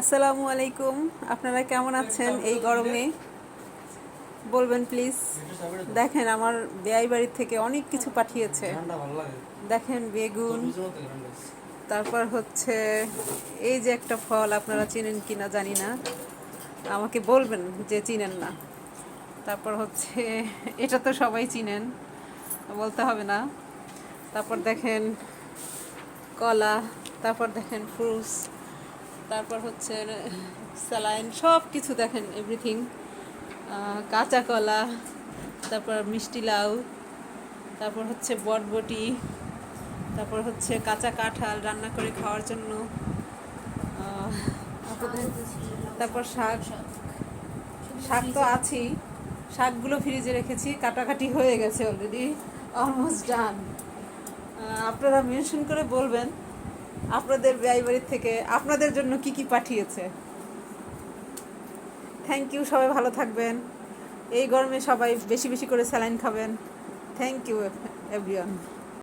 আসসালামু আলাইকুম। আপনারা কেমন আছেন এই গরমে? বলবেন প্লিজ দেখেন, আমার বেয়াই বাড়ির থেকে অনেক কিছু পাঠিয়েছে। দেখেন, বেগুন। তারপর হচ্ছে, এই যে একটা ফল, আপনারা চিনেন কি না জানি না। আমাকে বলবেন যে চিনেন না। তারপর হচ্ছে, এটা তো সবাই চিনেন, বলতে হবে না। তারপর দেখেন, কলা, তারপর দেখেন ফ্রুটস তারপর হচ্ছে স্যালাইন সব কিছু দেখেন এভরিথিং কাঁচা কলা, তারপর মিষ্টি লাউ, তারপর হচ্ছে বটবটি, তারপর হচ্ছে কাঁচা কাঁঠাল রান্না করে খাওয়ার জন্য তারপর শাক শাক তো আছেই। শাকগুলো ফ্রিজে রেখেছি, কাটাকাটি হয়ে গেছে অলরেডি অলমোস্ট ডান আপনারা মেনশন করে বলবেন আপনাদের ব্যয় থেকে আপনাদের জন্য কি কি পাঠিয়েছে? থ্যাংক ইউ সবাই ভালো থাকবেন। এই গরমে সবাই বেশি বেশি করে স্যালাইন খাবেন। Thank you everyone